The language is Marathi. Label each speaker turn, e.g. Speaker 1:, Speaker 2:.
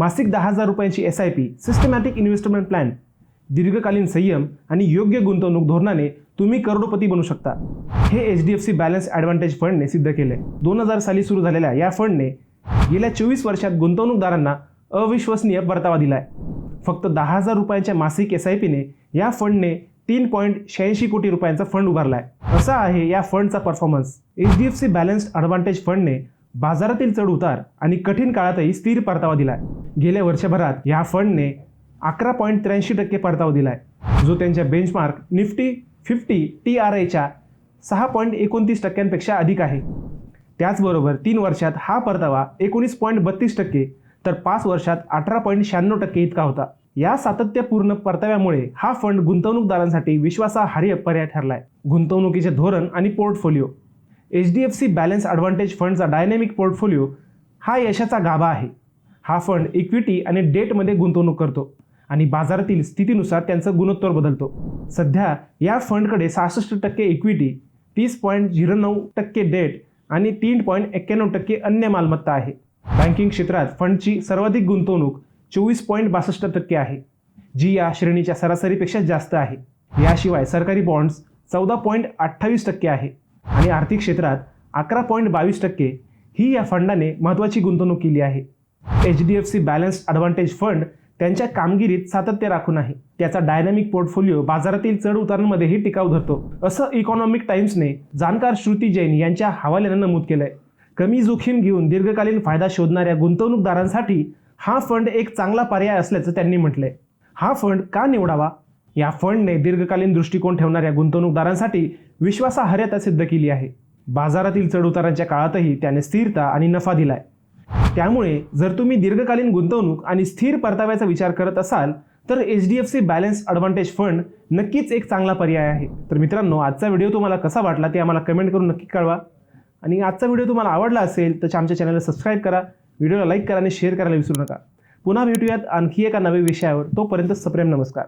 Speaker 1: मासिक दहा हजार रुपयांची S I P systematic investment plan दीर्घकालीन संयम आणि योग्य गुंतवणूक धोरणाने तुम्ही करोडपती बनू शकता. हे H D F C balance advantage फंडने सिद्ध केले दोन हजार साली सुरू झालेल्या या फंडने गेल्या चोवीस वर्षात गुंतवणूकदारांना अविश्वसनीय परतावा दिलाय. फक्त दहा हजार रुपयांच्या मासिक एस आय पीने या फंडने तीन पॉईंट शहाऐंशी कोटी रुपयांचा फंड उभारलाय. असा आहे या फंडचा performance H D F C balanced advantage फंडने बाजारातील चढ उतार आणि कठीण काळातही स्थिर परतावा दिलाय. गेल्या वर्षभरात या फंडने अकरा पॉईंट त्र्याऐंशी टक्के परतावा दिलाय जो त्यांच्या benchmark Nifty fifty T R आयच्या सहा पॉईंट एकोणतीस टक्क्यांपेक्षा अधिक आहे. त्याचबरोबर तीन वर्षात हा परतावा एकोणीस पॉईंट बत्तीस टक्के तर पाच वर्षात अठरा पॉईंट शहाण्णव टक्के इतका होता. या सातत्यपूर्ण परताव्यामुळे हा फंड गुंतवणूकदारांसाठी विश्वासार्ह पर्याय ठरलाय. गुंतवणुकीचे धोरण आणि portfolio H D F C balance advantage फंडचा डायनॅमिक पोर्टफोलिओ हा यशाचा गाभा आहे. हा फंड इक्विटी आणि डेटमध्ये गुंतवणूक करतो आणि बाजारातील स्थितीनुसार त्यांचं गुणोत्तर बदलतो. सध्या या फंडकडे सहासष्ट टक्के इक्विटी तीस पॉईंट झिरो नऊ टक्के डेट आणि तीन पॉईंट एक्क्याण्णव टक्के अन्य मालमत्ता आहे. बँकिंग क्षेत्रात फंडची सर्वाधिक गुंतवणूक चोवीस पॉईंट बासष्ट टक्के आहे जी या श्रेणीच्या सरासरीपेक्षा जास्त आहे. याशिवाय सरकारी बॉन्ड्स चौदा पॉईंट अठ्ठावीस टक्के आहे. आणि आर्थिक क्षेत्रात अकरा पॉईंट बावीस टक्के ही या फंडाने महत्त्वाची गुंतवणूक केली आहे. H D F C balance advantage fund त्यांच्या कामगिरीत सातत्य राखून आहे. त्याचा डायनॅमिक पोर्टफोलिओ बाजारातील चढ उतारांमध्येही टिकाव धरतो. असं इकॉनॉमिक टाइम्सने जाणकार श्रुती जैन यांच्या हवाल्यानं नमूद केलंय. कमी जोखीम घेऊन दीर्घकालीन फायदा शोधणाऱ्या गुंतवणूकदारांसाठी हा फंड एक चांगला पर्याय असल्याचं त्यांनी म्हटलंय. हा फंड का निवडावा? या फंडने दीर्घकालीन दृष्टिकोन ठेवणाऱ्या गुंतवणूकदारांसाठी विश्वासार्हता सिद्ध केली आहे. बाजारातील चढउतारांच्या काळातही त्याने स्थिरता आणि नफा दिलाय. त्यामुळे जर तुम्ही दीर्घकालीन गुंतवणूक आणि स्थिर परताव्याचा विचार करत असाल तर H D F C balance advantage fund नक्कीच एक चांगला पर्याय आहे. तर मित्रांनो आजचा व्हिडिओ तुम्हाला कसा वाटला ते आम्हाला कमेंट करून नक्की कळवा. आणि आजचा व्हिडिओ तुम्हाला आवडला असेल तर आमच्या चॅनलला सबस्क्राईब करा व्हिडिओला लाईक करा आणि शेअर करायला विसरू नका. पुन्हा भेटूयात आणखी एका नव्या विषयावर. तोपर्यंत सप्रेम नमस्कार.